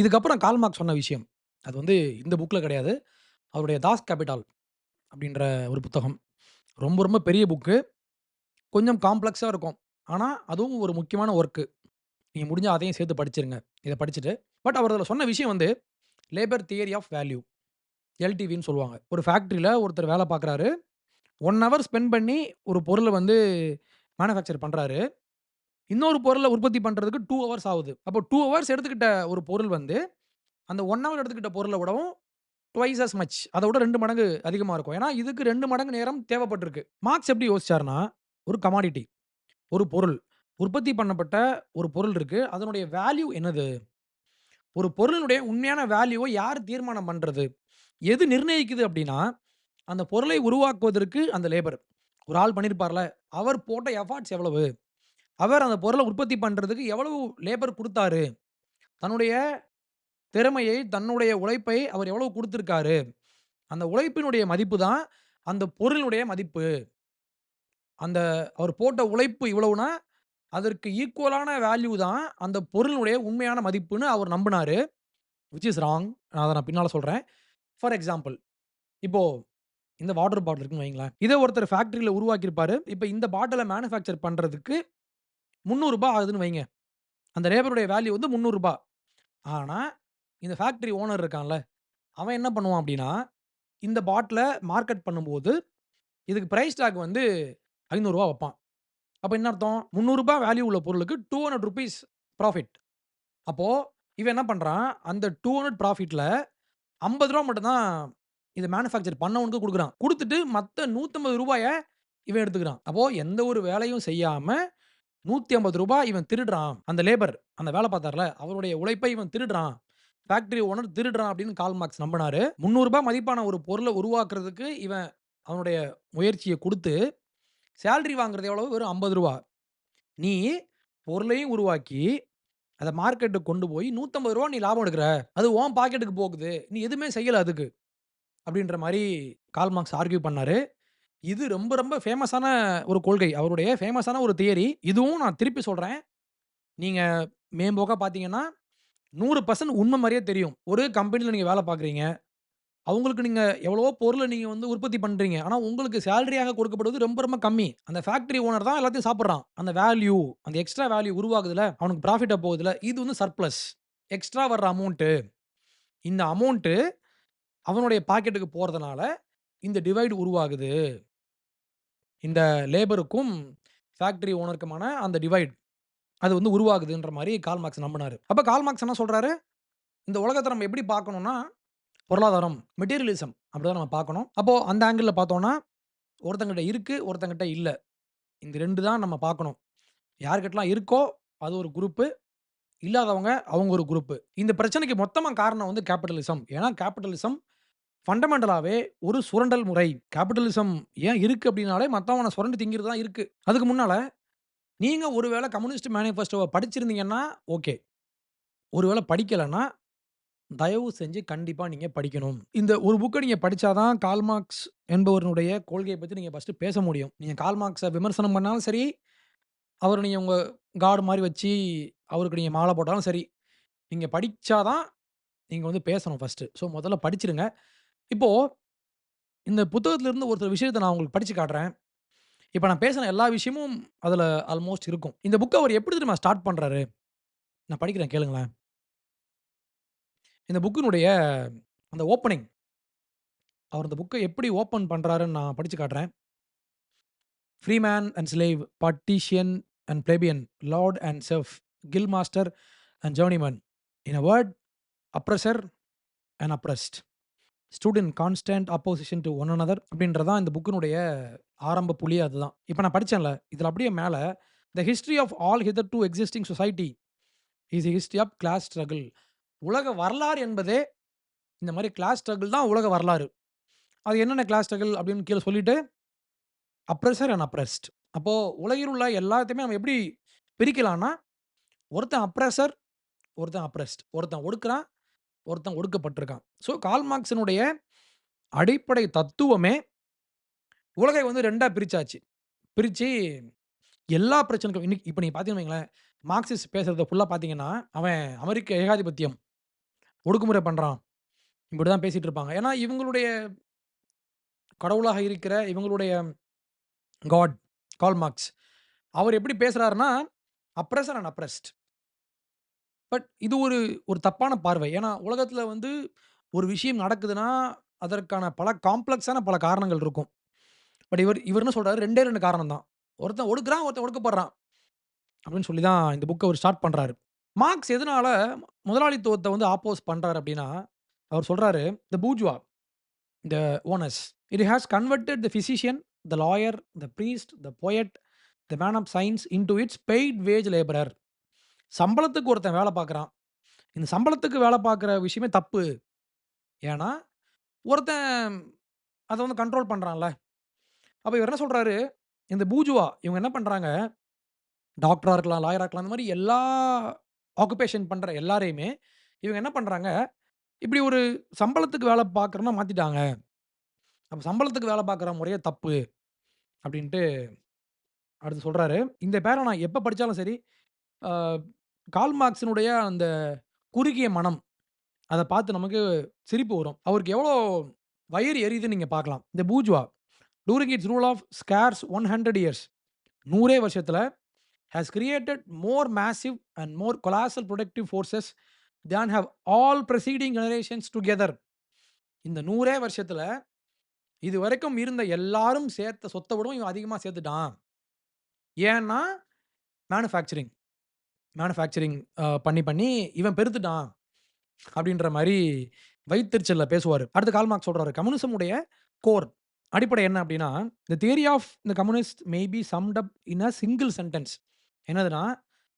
இதுக்கப்புறம் கால்மார்க் சொன்ன விஷயம். அது வந்து இந்த புக்கில் கிடையாது. அவருடைய தாஸ் கேபிட்டால் அப்படின்ற ஒரு புத்தகம். ரொம்ப ரொம்ப பெரிய புக்கு. கொஞ்சம் காம்ப்ளெக்ஸாக இருக்கும். ஆனால் அதுவும் ஒரு முக்கியமான ஒர்க்கு நீங்கள் முடிஞ்சால் அதையும் சேர்த்து படிச்சிருங்க. இதை படிச்சுட்டு. பட் அவர் அதில் சொன்ன விஷயம் வந்து லேபர் தியரி ஆஃப் வேல்யூ. எல்டிவின்னு சொல்லுவாங்க. ஒரு ஃபேக்ட்ரியில் ஒருத்தர் வேலை பார்க்குறாரு. ஒன் ஹவர் ஸ்பெண்ட் பண்ணி ஒரு பொருளை வந்து மேனுஃபேக்சர் பண்ணுறாரு இன்னொரு பொருளை உற்பத்தி பண்றதுக்கு டூ ஹவர்ஸ் ஆகுது அப்போ டூ ஹவர்ஸ் எடுத்துக்கிட்ட ஒரு பொருள் வந்து, அந்த ஒன் ஹவர் எடுத்துக்கிட்ட பொருளை விடவும் ட்வைஸ் அஸ் மச் அதை விட ரெண்டு மடங்கு அதிகமாக இருக்கும். ஏன்னா, இதுக்கு ரெண்டு மடங்கு நேரம் தேவைப்பட்டிருக்கு. மார்க்ஸ் எப்படி யோசிச்சார்னா ஒரு கமாடிட்டி ஒரு பொருள். உற்பத்தி பண்ணப்பட்ட ஒரு பொருள் இருக்குது அதனுடைய வேல்யூ என்னது? ஒரு பொருளினுடைய உண்மையான வேல்யூவை யார் தீர்மானம் பண்ணுறது எது நிர்ணயிக்குது அப்படின்னா, அந்த பொருளை உருவாக்குவதற்கு அந்த லேபர். ஒரு ஆள் பண்ணியிருப்பார்ல, அவர் போட்ட எஃபார்ட்ஸ் எவ்வளவு? அவர் அந்த பொருள உற்பத்தி பண்றதுக்கு எவ்வளவு லேபர் குடுத்தாரு? தன்னுடைய திறமையை, தன்னுடைய உழைப்பை அவர் எவ்வளவு குடுத்திருக்காரு? அந்த உழைப்பினுடைய மதிப்பு தான் அந்த பொருளினுடைய மதிப்பு. அந்த அவர் போட்ட உழைப்பு இவ்வளவுனா, அதற்கு ஈக்குவலான வேல்யூ தான் அந்த பொருளினுடைய உண்மையான மதிப்புன்னு அவர் நம்பினாரு விச் இஸ் ராங். நான் அத நான் பின்னால சொல்றேன். ஃபார் எக்ஸாம்பிள் இப்போ இந்த வாட்டர் பாட்டில் இருக்குன்னு வையுங்களேன். இத ஒருத்தர் ஃபேக்டரில உருவாக்கியிருப்பாரு. இப்ப இந்த பாட்டில மேனுஃபேக்சர் பண்றதுக்கு முந்நூறுரூபா ஆகுதுன்னு வைங்க. அந்த லேபருடைய வேல்யூ வந்து முந்நூறுரூபா ஆனால் இந்த ஃபேக்ட்ரி ஓனர் இருக்கான்ல அவன் என்ன பண்ணுவான் அப்படின்னா இந்த பாட்டிலை மார்க்கெட் பண்ணும்போது இதுக்கு ப்ரைஸ் டாக் வந்து ஐநூறுரூவா வைப்பான். அப்போ என்ன அர்த்தம்? முந்நூறுரூபா வேல்யூ உள்ள பொருளுக்கு டூ ஹண்ட்ரட் ருபீஸ் ப்ராஃபிட். அப்போது இவன் என்ன பண்ணுறான் அந்த டூ ஹண்ட்ரட் ப்ராஃபிட்டில் ஐம்பது ரூபா மட்டும்தான் இதை மேனுஃபேக்சர் பண்ணவனுக்கு கொடுக்குறான். கொடுத்துட்டு மற்ற நூற்றம்பது ரூபாயை இவன் எடுத்துக்கிறான். அப்போது எந்த ஒரு வேலையும் செய்யாமல் 150 ரூபாய் இவன் திருடுறான். அந்த லேபர் அந்த வேலை பார்த்தார்ல, அவருடைய உழைப்பை இவன் திருடுறான். ஃபேக்டரி ஓனர் திருடுறான் அப்படின்னு கால் மார்க்ஸ் நம்பினாரு. முந்நூறுரூபா மதிப்பான ஒரு பொருளை உருவாக்குறதுக்கு இவன் அவனுடைய முயற்சியை கொடுத்து சேல்ரி வாங்குறது எவ்வளவு? வெறும் ஐம்பது ரூபா நீ பொருளையும் உருவாக்கி, அதை மார்க்கெட்டுக்கு கொண்டு போய் நூற்றம்பது ரூபா நீ லாபம் எடுக்கிற அது ஓன் பாக்கெட்டுக்கு போகுது. நீ எதுவுமே செய்யலை அதுக்கு. அப்படின்ற மாதிரி கால் மார்க்ஸ் ஆர்கியூ பண்ணாரு. இது ரொம்ப ரொம்ப ஃபேமஸான ஒரு கொள்கை. அவருடைய ஃபேமஸான ஒரு தியரி. இதுவும் நான் திருப்பி சொல்றேன். நீங்க மேம்போக்கா பார்த்தீங்கன்னா, 100% உண்மை மாரியே தெரியும். ஒரு கம்பெனில நீங்க வேல பார்க்குறீங்க. அவங்களுக்கு நீங்க எவ்வளவோ பொருள நீங்க வந்து உற்பத்தி பண்றீங்க. ஆனா, உங்களுக்கு சேலரியாக கொடுக்கப்படுவது ரொம்ப ரொம்ப கம்மி. அந்த ஃபேக்டரி ஓனர் தான் எல்லாத்தையும் சாப்பிடுறான். அந்த வேல்யூ, அந்த எக்ஸ்ட்ரா வேல்யூ உருவாகுதுல்ல, அவனுக்கு ப்ராஃபிட்டாக போகுதுல்ல, இது வந்து சர்ப்ளஸ். எக்ஸ்ட்ரா வர்ற அமௌண்ட்டு. இந்த அமௌண்ட்டு அவனுடைய பாக்கெட்டுக்கு போறதுனால, இந்த டிவைடு உருவாகுது. இந்த லேபருக்கும், ஃபேக்டரி ஓனருக்குமான அந்த டிவைட். அது வந்து உருவாகுதுன்ற மாதிரி கார்ல் மார்க்ஸ் நம்பினாரு. அப்போ கால் மார்க்ஸ் என்ன சொல்கிறாரு இந்த உலகத்தை நம்ம எப்படி பார்க்கணும்னா, பொருளாதாரம், மெட்டீரியலிசம் அப்படிதான் நம்ம பார்க்கணும். அப்போது அந்த ஆங்கிளில் பார்த்தோன்னா ஒருத்தங்கிட்ட இருக்குது ஒருத்தங்கிட்ட இல்லை இந்த ரெண்டு தான் நம்ம பார்க்கணும். யார்கிட்டலாம் இருக்கோ, அது ஒரு குரூப்பு. இல்லாதவங்க, அவங்க ஒரு குரூப்பு. இந்த பிரச்சனைக்கு மொத்தமாக காரணம் வந்து கேபிட்டலிசம் ஏன்னா, கேபிட்டலிசம் ஃபண்டமெண்டலாவே ஒரு சுரண்டல் முறை. கேபிட்டலிசம் ஏன் இருக்கு அப்படின்னாலே, மற்றவனை சுரண்டு திங்கிறது தான் இருக்கு. அதுக்கு முன்னால, நீங்க ஒருவேளை கம்யூனிஸ்ட் மேனிஃபெஸ்டோவை படிச்சிருந்தீங்கன்னா, ஓகே. ஒரு படிக்கலைன்னா தயவு செஞ்சு கண்டிப்பாக நீங்கள் படிக்கணும். இந்த ஒரு புக்கை நீங்கள் படித்தாதான் தான் மார்க்ஸ் என்பவருடைய கொள்கையை பற்றி நீங்கள் ஃபர்ஸ்ட்டு பேச முடியும். நீங்கள் கால்மார்க்ஸை விமர்சனம் பண்ணாலும் சரி, அவர் நீங்கள் உங்கள் கார்டு மாதிரி வச்சு, அவருக்கு நீங்கள் மாலை போட்டாலும் சரி, நீங்கள் படித்தாதான் தான் வந்து பேசணும் ஃபர்ஸ்ட்டு. ஸோ முதல்ல படிச்சிருங்க. இப்போ இந்த புத்தகத்திலிருந்து ஒரு சில விஷயத்த நான் உங்களுக்கு படிச்சு காட்டுறேன். இப்ப நான் பேசின எல்லா விஷயமும் அதுல ஆல்மோஸ்ட் இருக்கும். இந்த புக்க அவர் எப்படி தெரியுமா ஸ்டார்ட் பண்றாரு? நான் படிக்கிறேன் கேளுங்களேன். இந்த புக்கினுடைய அந்த ஓப்பனிங். அவர் இந்த புக்க எப்படி ஓப்பன் பண்றாருன்னு நான் படிச்சு காட்டுறேன். "Freeman and slave, patrician and plebeian, lord and serf, guild master and journeyman. In a word, oppressor and oppressed. Stood in constant opposition to one another" அப்படின்றதான் இந்த புக்கினுடைய ஆரம்ப புலி அதுதான். இப்போ நான் படித்தேன்ல இதில் அப்படியே மேலே "the history of all hitherto existing society is history of class struggle." உலக வரலாறு என்பதே இந்த மாதிரி கிளாஸ் ஸ்ட்ரகிள் தான் உலக வரலாறு. அது என்னென்ன கிளாஸ் ஸ்ட்ரகிள் அப்படின்னு கீழே சொல்லிட்டு, அப்ரெஸர் அண்ட் அப்ரெஸ்ட் அப்போது உலகில் உள்ள எல்லாத்தையுமே நம்ம எப்படி பிரிக்கலாம்னா, ஒருத்தன் அப்ரசர், ஒருத்தன் அப்ரெஸ்ட் ஒருத்தன் ஒடுக்குறான், ஒருத்தன் ஒடுக்கப்பட்டிருக்கான். ஸோ கால்மார்க்ஸினுடைய அடிப்படை தத்துவமே, உலகை வந்து ரெண்டாக பிரித்தாச்சு பிரித்து எல்லா பிரச்சனைக்கும் இன்னைக்கு இப்போ நீங்கள் பார்த்தீங்கன்னு வையுங்களேன், மார்க்சிஸ்ட் பேசுகிறத ஃபுல்லாக பார்த்தீங்கன்னா, அவன் அமெரிக்க ஏகாதிபத்தியம் ஒடுக்குமுறை பண்ணுறான் இப்படி தான் பேசிகிட்டு இருப்பாங்க. ஏன்னா, இவங்களுடைய கடவுளாக இருக்கிற இவங்களுடைய காட் கால்மார்க்ஸ் அவர் எப்படி பேசுகிறாருன்னா அப்ரெஸ் அண்ட் அப்ரெஸ்ட். பட் இது ஒரு ஒரு தப்பான பார்வை. ஏன்னா, உலகத்தில வந்து ஒரு விஷயம் நடக்குதுன்னா, அதற்கான பல காம்ப்ளக்ஸான பல காரணங்கள் இருக்கும். பட் இவர் இவர் என்ன சொல்றாரு 2டே 2 காரணம் தான். ஒருத்தன் ஒடுக்குறான், ஒருத்தன் ஒடுக்கப்படுறான். அப்படின்னு சொல்லி தான் இந்த புக்க அவர் ஸ்டார்ட் பண்றாரு. மார்க்ஸ் எதனால முதலாளித்துவத்த வந்து ஆப்போஸ் பண்றாரு அப்படின்னா, அவர் சொல்றாரு, "the bourgeois, the owners, it has converted the physician, the lawyer, the priest, the poet, the man of science into its paid wage labourer." சம்பளத்துக்கு ஒருத்தன் வேலை பார்க்குறான். இந்த சம்பளத்துக்கு வேலை பார்க்குற விஷயமே தப்பு. ஏன்னா, ஒருத்தன் அத வந்து கண்ட்ரோல் பண்றான்ல. அப்ப இவர் என்ன சொல்றாரு, இந்த பூஜுவா இவங்க என்ன பண்றாங்க, டாக்டரா இருக்கலாம், லாயரா இருக்கலாம். அந்த மாரி எல்லா ஆக்குபேஷன் பண்ற எல்லாரையுமே இவங்க என்ன பண்றாங்க, இப்படி ஒரு சம்பளத்துக்கு வேலை பார்க்குறோம்னா மாத்திட்டாங்க. அப்ப சம்பளத்துக்கு வேலை பார்க்குற முறையே தப்பு. அப்படின்ட்டு அடுத்து சொல்றாரு. இந்த பேர நான் எப்ப படிச்சாலும் சரி, அ கால் மார்க்ஸினுடைய அந்த குறுகிய மனம், அத பார்த்து நமக்கு சிரிப்பு வரும். அவருக்கு எவ்வளோ வயிறு எரியுதுன்னு நீங்க பார்க்கலாம். "The bourgeois during its rule of scarce 100 years" 100 வருஷத்துல "has created more massive and more colossal productive forces than have all preceding generations together." இந்த 100 வருஷத்துல இதுவரைக்கும் இருந்த எல்லாரும் சேர்த்த சொத்த விடவும் இவன் அதிகமா சேர்த்துட்டான். ஏன்னா, மேனுஃபேக்சரிங். மேனுஃபேக்சரிங் பண்ணி, பண்ணி இவன் பெருத்துட்டான். அப்படின்ற மாதிரி வயித்தெரிச்சல்ல பேசுவார் அடுத்து கார்ல் மார்க்ஸ் சொல்றாரு, கோர் அடிப்படை என்ன அப்படின்னா, இந்த தியரி ஆஃப் இந்த communist may be summed up in a single sentence." என்னதுன்னா,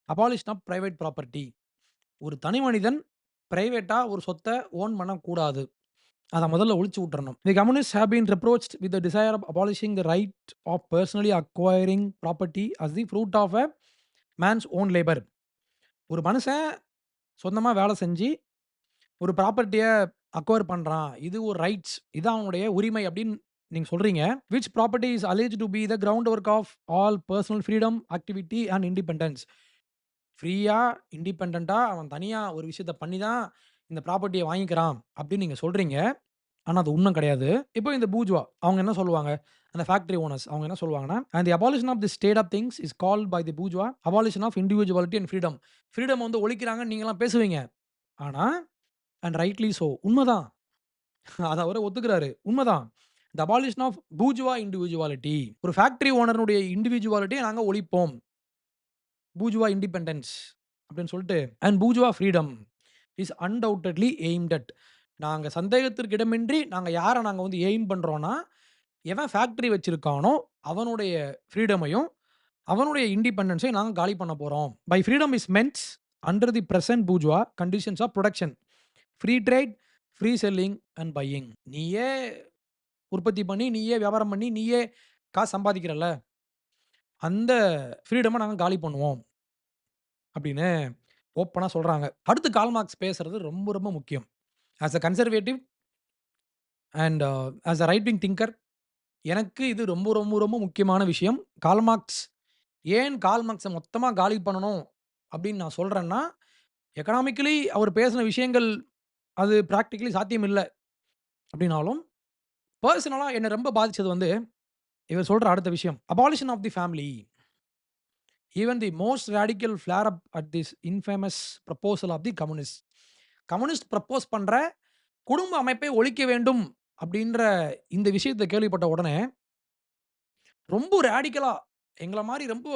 அபாலிஷன் ஆஃப் ப்ரைவேட் ப்ராப்பர்ட்டி. ஒரு தனி மனிதன் ப்ரைவேட்டாக ஒரு சொத்தை ஓன் பண்ணக்கூடாது. அதை முதல்ல ஒழிச்சு விட்டுறணும். The communist have been reproach with the desire of abolishing the right of personally acquiring property as the fruit of a man's own labour. ஒரு மனுஷன் சொந்தமா வேல செஞ்சு, ஒரு ப்ராப்பர்ட்டிய அக்வயர் பண்றான். இது ஒரு ரைட்ஸ். இது அவனுடைய உரிமை அப்படின்னு நீங்க சொல்றீங்க. Which property is alleged to be the ground work of all personal freedom, activity and independence. ஃப்ரீயா, இண்டிபெண்டன்ட்டா அவன் தனியா ஒரு விஷயத்த பண்ணி தான் இந்த ப்ராப்பர்ட்டிய வாங்கிக்கிறான் அப்படின்னு நீங்க சொல்றீங்க. ஆனா அது உண்மை கிடையாது. இப்போ இந்த பூஜ்வா அவங்க என்ன சொல்லுவாங்க, அந்த ஃபேக்டரி ஓனர்ஸ் அவங்க என்ன சொல்லுவாங்கன்னா, "and the abolition of the state of things is called by the bourgeois abolition of individuality and freedom." Freedom வந்து ஒழிக்கிறாங்கன்னு நீங்கலாம் பேசுவீங்க. ஆனா, அண்ட் ரைட்லி சோ உண்மதான். அத அவரே ஒத்துக்கிறாரு. உண்மதான். The abolition of bourgeois individuality. ஒரு ஃபேக்டரி ஓனருடைய இண்டிவிஜுவாலிட்டிய நாங்க ஒழிப்போம். பூஜ்வா இண்டிபெண்டன்ஸ் அப்படின்னு சொல்லிட்டு, and bourgeois freedom is undoubtedly aimed at. நாங்க சந்தேகத்திற்கு இடமின்றி நாங்க யார நாங்க வந்து எய்ம் பண்றோம்னா, எவன் ஃபேக்டரி வச்சிருக்கானோ அவனுடைய ஃப்ரீடமையும், அவனுடைய இண்டிபெண்டன்ஸையும் நாங்க காலி பண்ண போறோம். By freedom is means under the present bourgeois conditions of production, free trade, free selling and buying. நீயே உற்பத்தி பண்ணி, நீயே வியாபாரம் பண்ணி, நீயே காசு சம்பாதிக்கிறல்ல, அந்த ஃப்ரீடம நாங்க காலி பண்ணுவோம். அப்படின்னு ஓப்பனா சொல்றாங்க. அடுத்து கால் மார்க்ஸ் பேசுறது ரொம்ப ரொம்ப முக்கியம். As a conservative and as a right wing thinker எனக்கு இது ரொம்ப ரொம்ப ரொம்ப முக்கியமான விஷயம். கார்ல் மார்க்ஸ் ஏன் கால்மார்க்ஸை மொத்தமாக காலி பண்ணணும் அப்படின்னு நான் சொல்கிறேன்னா எக்கனாமிக்கலி அவர் பேசின விஷயங்கள் அது ப்ராக்டிக்கலி சாத்தியம் இல்லை அப்படின்னாலும், பர்சனலாக என்னை ரொம்ப பாதித்தது வந்து, இவர் சொல்கிற அடுத்த விஷயம். Abolition of the family. Even the most radical flare up at this infamous proposal of the communist. Communist propose பண்ணுற குடும்ப அமைப்பை ஒழிக்க வேண்டும் அப்படின்ற இந்த விஷயத்தை கேள்விப்பட்ட உடனே, ரொம்ப ரேடிக்கலாக எங்களை மாதிரி ரொம்ப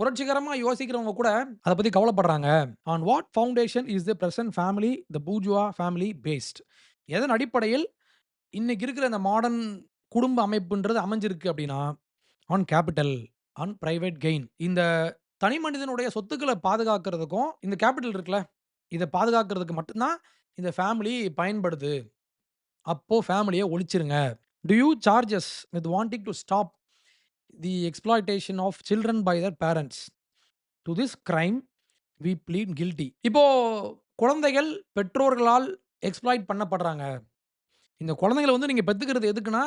புரட்சிகரமாக யோசிக்கிறவங்க கூட அதை பற்றி கவலைப்படுறாங்க. On what foundation is the present family the bourgeois family based. எதன் அடிப்படையில் இன்னைக்கு இருக்கிற இந்த மாடர்ன் குடும்ப அமைப்புன்றது அமைஞ்சிருக்கு அப்படின்னா, on capital, on private gain. இந்த தனி மனிதனுடைய சொத்துக்களை பாதுகாக்கிறதுக்கும், இந்த கேப்பிட்டல் இருக்குல்ல, இத பாதுகாக்கிறதுக்கு மட்டும்தான் இந்த ஃபேமிலி பயன்படுது. அப்போ ஃபேமிலிய ஒழிச்சிருங்க. Do you charges with wanting to stop the exploitation of children by their parents. To this crime we plead guilty. இப்போ குழந்தைகள் பெற்றோர்களால் எக்ஸ்ப்ளாய்ட் பண்ணப்படுறாங்க. இந்த குழந்தைகள வந்து நீங்க பெத்துக்கிறது எதுக்குன்னா,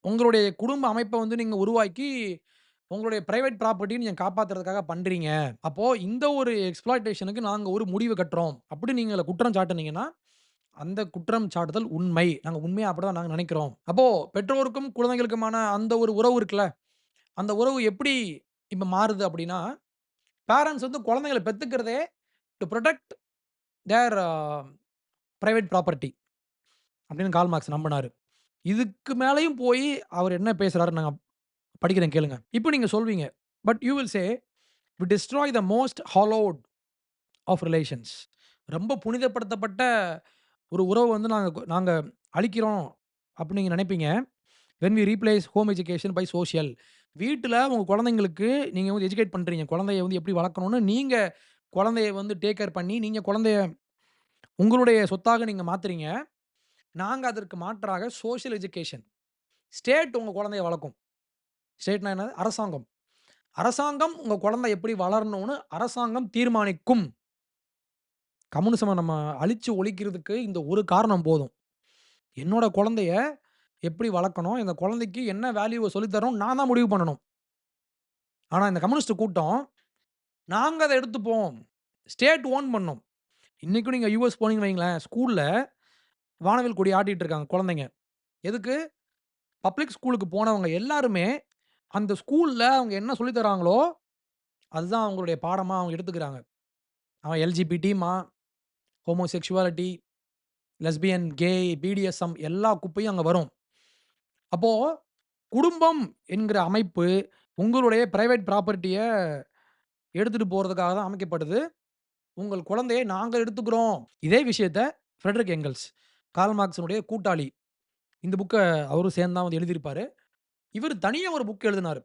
உங்களுடைய குடும்ப அமைப்ப வந்து நீங்க உருவாக்கி, உங்களுடைய பிரைவேட் ப்ராப்பர்ட்டியை நீங்கள் காப்பாற்றுறதுக்காக பண்ணுறீங்க அப்போ இந்த ஒரு எக்ஸ்ப்ளாய்டேஷன்க்கு நாங்கள் ஒரு முடிவு கட்டுறோம். அப்படி நீங்கள் குற்றம் சாட்டுனீங்கன்னா, அந்த குற்றம் சாட்டுதல் உண்மை. நாங்கள் உண்மையாக அப்படி தான் நாங்கள் நினைக்கிறோம் அப்போது பெற்றோருக்கும், குழந்தைகளுக்குமான அந்த ஒரு உறவு இருக்குல்ல, அந்த உறவு எப்படி இப்போ மாறுது அப்படின்னா, பேரண்ட்ஸ் வந்து குழந்தைங்களை பெற்றுக்கிறதே to protect their private property அப்படின்னு கால் மார்க்ஸ் நம்பினார் இதுக்கு மேலேயும் போய் அவர் என்ன பேசுகிறாரு நாங்கள் படிக்கிறேன் கேளுங்க. இப்போ நீங்கள் சொல்வீங்க, but you will say, "we destroy the most hallowed of relations." ரொம்ப புனிதப்படுத்தப்பட்ட ஒரு உறவு வந்து நாங்கள் நாங்கள் அழிக்கிறோம் அப்படின்னு நீங்கள் நினைப்பீங்க when we replace home education by social வீட்டில் உங்கள் குழந்தைங்களுக்கு நீங்கள் வந்து எஜுகேட் பண்ணுறீங்க குழந்தைய வந்து எப்படி வளர்க்கணும்னு நீங்கள் குழந்தைய வந்து டேக் கேர் பண்ணி, நீங்கள் குழந்தைய உங்களுடைய சொத்தாக நீங்கள் மாற்றுறீங்க நாங்கள் அதற்கு மாற்றாக சோஷியல் எஜுகேஷன். ஸ்டேட் உங்கள் குழந்தைய வளர்க்கும். ஸ்டேட்னா என்னது? அரசாங்கம். அரசாங்கம் உங்க குழந்தை எப்படி வளரணும்னு அரசாங்கம் தீர்மானிக்கும். கம்யூனிசம நம்ம அழிச்சு ஒழிக்கிறதுக்கு இந்த ஒரு காரணம் போதும். என்னோட குழந்தைய எப்படி வளர்க்கணும்? இந்த குழந்தைக்கு என்ன வேல்யூவை சொல்லித்தரணும் நான் தான் முடிவு பண்ணணும். ஆனால் இந்த கம்யூனிஸ்ட் கூட்டம், நாங்கள் அதை எடுத்துப்போம். ஸ்டேட் ஓன் பண்ணோம் இன்றைக்கும் நீங்கள் யூஎஸ் போனீங்கன்னு வைங்களேன், ஸ்கூலில் வானவில் கொடி ஆட்டிகிட்டு இருக்காங்க குழந்தைங்க. எதுக்கு? பப்ளிக் ஸ்கூலுக்கு போனவங்க எல்லாருமே, அந்த ஸ்கூல்ல அவங்க என்ன சொல்லி தராங்களோ, அதுதான் அவங்களுடைய பாடமா அவங்க எடுத்துக்கிறாங்க. அவன் எல்ஜிபிடிமா homosexuality lesbian, gay, BDSM எல்லா குப்பையும் அங்கே வரும். அப்போது குடும்பம் என்கிற அமைப்பு, உங்களுடைய பிரைவேட் ப்ராப்பர்ட்டியை எடுத்துகிட்டு போகிறதுக்காக தான் அமைக்கப்படுது. உங்கள் குழந்தையை நாங்கள் எடுத்துக்கிறோம். இதே விஷயத்த ஃப்ரெட்ரிக் எங்கல்ஸ், கால்மார்க்ஸனுடைய கூட்டாளி. இந்த புக்கை அவரும் சேர்ந்து தான் வந்து எழுதியிருப்பார் இவர் தனியாக ஒரு புக் எழுதினார்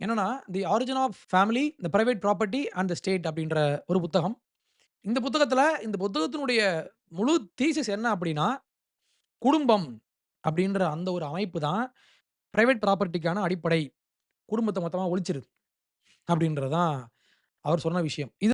என்னன்னா, "தி ஆரிஜின் ஆஃப் ஃபேமிலி, இந்த private property and the state" அப்படின்ற ஒரு புத்தகம். இந்த புத்தகத்தில் இந்த புத்தகத்தினுடைய முழு தீசஸ் என்ன அப்படின்னா, குடும்பம் அப்படின்ற அந்த ஒரு அமைப்பு தான் ப்ரைவேட் ப்ராப்பர்ட்டிக்கான அடிப்படை. குடும்பத்தை மொத்தமாக ஒழிச்சிரு. அப்படின்றது தான் அவர் சொன்ன விஷயம். இது